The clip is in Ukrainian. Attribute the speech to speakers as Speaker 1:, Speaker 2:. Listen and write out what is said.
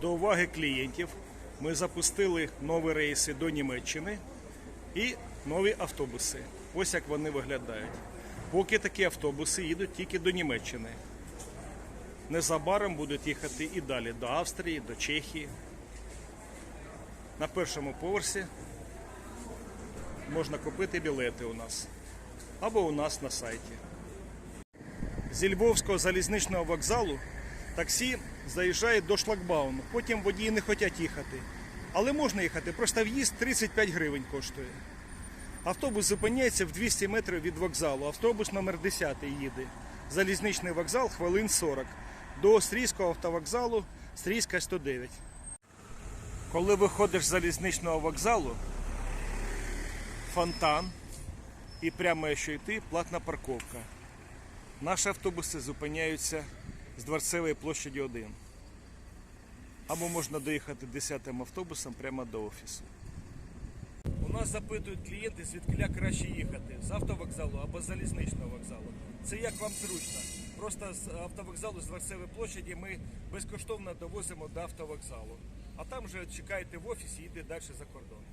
Speaker 1: До уваги клієнтів ми запустили нові рейси до Німеччини і нові автобуси. Ось як вони виглядають. Поки такі автобуси їдуть тільки до Німеччини. Незабаром будуть їхати і далі до Австрії, до Чехії. На першому поверсі можна купити білети у нас або у нас на сайті. Зі Львовського залізничного вокзалу таксі заїжджає до шлагбауну. Потім водії не хочуть їхати. Але можна їхати, просто в'їзд 35 гривень коштує. Автобус зупиняється в 200 метрів від вокзалу. Автобус номер 10 їде. Залізничний вокзал хвилин 40. До Стрійського автовокзалу Стрійська 109. Коли виходиш з залізничного вокзалу, фонтан і прямо якщо йти платна парковка. Наші автобуси зупиняються з Дворцевої площаді 1. Або можна доїхати 10-м автобусом прямо до офісу. У нас запитують клієнти, звідкиля краще їхати з автовокзалу або з залізничного вокзалу. Це як вам зручно. Просто з автовокзалу з Дворцевої площаді ми безкоштовно довозимо до автовокзалу. А там вже чекаєте в офісі і йдете далі за кордон.